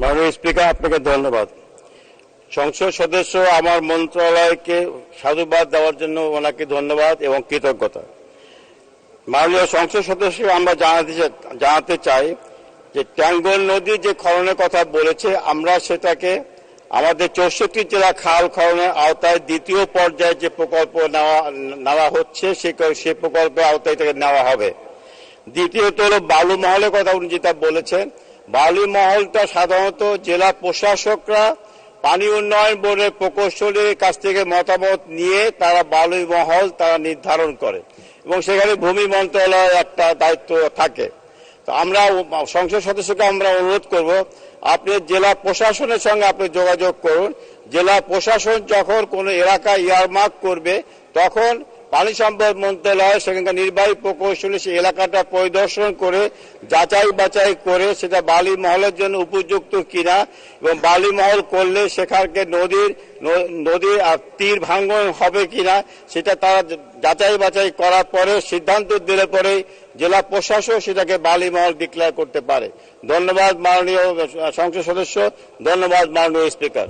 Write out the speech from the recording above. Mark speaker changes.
Speaker 1: মাননীয় স্পিকার, আপনাকে ধন্যবাদ। সংসদ সদস্য আমার মন্ত্রণালয়কে সাধুবাদ দেওয়ার জন্য ওনাকে ধন্যবাদ এবং কৃতজ্ঞতা। মাননীয় সংসদ সদস্য, আমরা জানাতে জানাতে চাই যে ট্যাঙ্গল নদী যে খননের কথা বলেছে, আমরা সেটাকে আমাদের চৌষট্টি জেলা খাল খননের আওতায় দ্বিতীয় পর্যায়ে যে প্রকল্প নেওয়া নেওয়া হচ্ছে, সে সে প্রকল্পের আওতায় এটাকে নেওয়া হবে। দ্বিতীয়ত হলো বালু মহলের কথা উনি যেটা বলেছেন বালু মহলটা সাধারণত জেলা প্রশাসকরা পানি উন্নয়ন বোর্ডের প্রকৌশলীর কাছ থেকে মতামত নিয়ে তারা বালু মহল তারা নির্ধারণ করে এবং সেখানে ভূমি মন্ত্রণালয়ের একটা দায়িত্ব থাকে। তো আমরা সংসদ সদস্যকে আমরা অনুরোধ করব, আপনি জেলা প্রশাসনের সঙ্গে আপনি যোগাযোগ করুন। জেলা প্রশাসন যখন কোনো এলাকা ইয়ারমার্ক করবে, তখন পানি সম্পদ মন্ত্রণালয় সেখানকার নির্বাহী প্রকৌশলী সেই এলাকাটা পরিদর্শন করে, যাচাই বাছাই করে সেটা বালি মহলের জন্য উপযুক্ত কিনা এবং বালি মহল করলে সেখানকে নদীর নদীর আর তীর ভাঙ্গন হবে কিনা সেটা তারা যাচাই বাছাই করার পরে সিদ্ধান্ত দিলে পরে জেলা প্রশাসক সেটাকে বালি মহল ডিক্লেয়ার করতে পারে। ধন্যবাদ মাননীয় সংসদ সদস্য, ধন্যবাদ মাননীয় স্পিকার